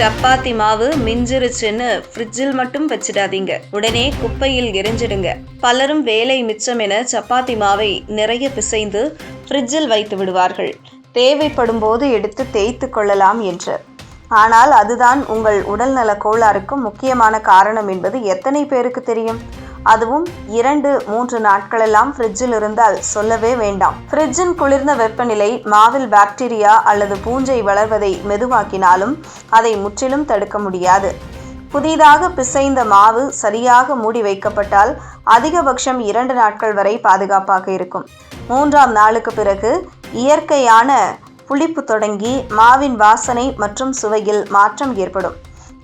சப்பாத்தி மாவு மிஞ்சிருச்சுன்னு ஃப்ரிட்ஜில் மட்டும் வச்சிடாதீங்க. உடனே குப்பையில் எரிஞ்சிடுங்க. பலரும் வேலை மிச்சம் என சப்பாத்தி மாவை நிறைய பிசைந்து ஃப்ரிட்ஜில் வைத்து விடுவார்கள். தேவைப்படும் போது எடுத்து தேய்த்து கொள்ளலாம் என்று. ஆனால் அதுதான் உங்கள் உடல்நல கோளாறுக்கு முக்கியமான காரணம் என்பது எத்தனை பேருக்கு தெரியும்? அதுவும் இரண்டு மூன்று நாட்களெல்லாம் ஃப்ரிட்ஜில் இருந்தால் சொல்லவே வேண்டாம். ஃப்ரிட்ஜின் குளிர்ந்த வெப்பநிலை மாவில் பாக்டீரியா அல்லது பூஞ்சை வளர்வதை மெதுவாக்கினாலும் அதை முற்றிலும் தடுக்க முடியாது. புதிதாக பிசைந்த மாவு சரியாக மூடி வைக்கப்பட்டால் அதிகபட்சம் இரண்டு நாட்கள் வரை பாதுகாப்பாக இருக்கும். மூன்றாம் நாளுக்கு பிறகு இயற்கையான புளிப்பு தொடங்கி மாவின் வாசனை மற்றும் சுவையில் மாற்றம் ஏற்படும்.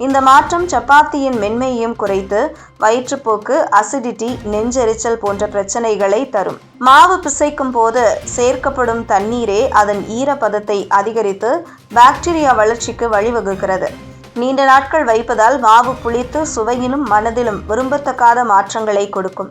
இந்த மாற்றம் சப்பாத்தியின் மென்மையையும் குறைத்து வயிற்றுப்போக்கு அசிடிட்டி நெஞ்செரிச்சல் போன்ற பிரச்சனைகளை தரும். மாவு பிசைக்கும் போது சேர்க்கப்படும் தண்ணீரே அதன் ஈரப்பதத்தை அதிகரித்து பாக்டீரியா வளர்ச்சிக்கு வழிவகுக்கிறது. நீண்ட நாட்கள் வைப்பதால் மாவு புளித்து சுவையிலும் மனதிலும் விரும்பத்தக்காத மாற்றங்களை கொடுக்கும்.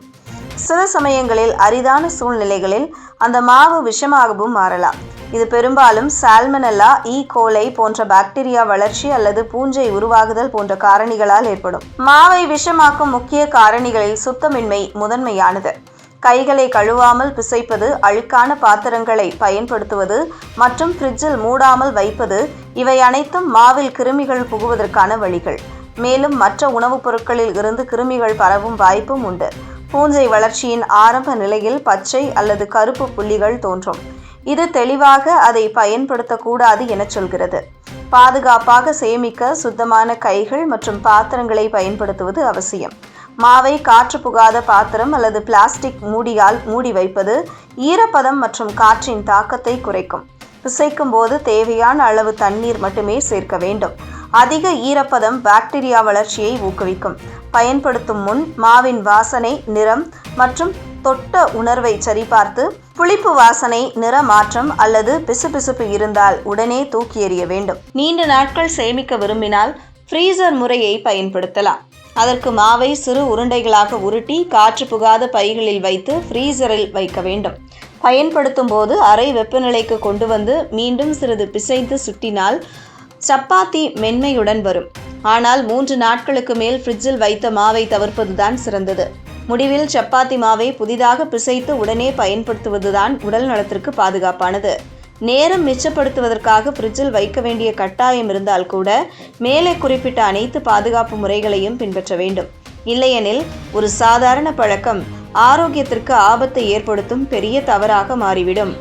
சில சமயங்களில் அரிதான சூழ்நிலைகளில் அந்த மாவு விஷமாகவும் மாறலாம். இது பெரும்பாலும் சால்மனல்லா e. ஈ கோலை போன்ற பாக்டீரியா வளர்ச்சி அல்லது பூஞ்சை உருவாகுதல் போன்ற காரணிகளால் ஏற்படும். மாவை விஷமாக்கும் முக்கிய காரணிகளில் சுத்தமின்மை முதன்மையானது. கைகளை கழுவாமல் பிசைப்பது அழுக்கான பாத்திரங்களை பயன்படுத்துவது மற்றும் ஃப்ரிட்ஜில் மூடாமல் வைப்பது இவை அனைத்தும் மாவில் கிருமிகள் புகுவதற்கான வழிகள். மேலும் மற்ற உணவுப் பொருட்களில் இருந்து கிருமிகள் பரவும் வாய்ப்பும் உண்டு. பூஞ்சை வளர்ச்சியின் ஆரம்ப நிலையில் பச்சை அல்லது கருப்பு புள்ளிகள் தோன்றும். இது தெளிவாக அதை பயன்படுத்தக்கூடாது என சொல்கிறது. பாதுகாப்பாக சேமிக்க சுத்தமான கைகள் மற்றும் பாத்திரங்களை பயன்படுத்துவது அவசியம். மாவை காற்று புகாத பாத்திரம் அல்லது பிளாஸ்டிக் மூடியால் மூடி வைப்பது ஈரப்பதம் மற்றும் காற்றின் தாக்கத்தை குறைக்கும். பிசைக்கும் போது தேவையான அளவு தண்ணீர் மட்டுமே சேர்க்க வேண்டும். அதிக ஈரப்பதம் பாக்டீரியா வளர்ச்சியை ஊக்குவிக்கும். பயன்படுத்தும் முன் மாவின் வாசனை நிறம் மற்றும் தொட்ட உணர்வை சரிபார்த்து புளிப்பு வாசனை நிற மாற்றம் அல்லது பிசுபிசுப்பு இருந்தால் உடனே தூக்கி எறிய வேண்டும். நீண்ட நாட்கள் சேமிக்க விரும்பினால் ஃப்ரீசர் முறையை பயன்படுத்தலாம். அதற்கு மாவை சிறு உருண்டைகளாக உருட்டி காற்று புகாத பைகளில் வைத்து ஃப்ரீசரில் வைக்க வேண்டும். பயன்படுத்தும் போது அறை வெப்பநிலைக்கு கொண்டு வந்து மீண்டும் சிறிது பிசைந்து சுட்டினால் சப்பாத்தி மென்மையுடன் வரும். ஆனால் மூன்று நாட்களுக்கு மேல் ஃப்ரிட்ஜில் வைத்த மாவை தவிர்ப்பதுதான் சிறந்தது. முடிவில் சப்பாத்தி மாவை புதிதாக பிசைத்து உடனே பயன்படுத்துவதுதான் உடல் நலத்திற்கு பாதுகாப்பானது. நேரம் மிச்சப்படுத்துவதற்காக ஃப்ரிட்ஜில் வைக்க வேண்டிய கட்டாயம் இருந்தால் கூட மேலே குறிப்பிட்ட அனைத்து பாதுகாப்பு முறைகளையும் பின்பற்ற வேண்டும். இல்லையெனில் ஒரு சாதாரண பழக்கம் ஆரோக்கியத்திற்கு ஆபத்தை ஏற்படுத்தும் பெரிய தவறாக மாறிவிடும்.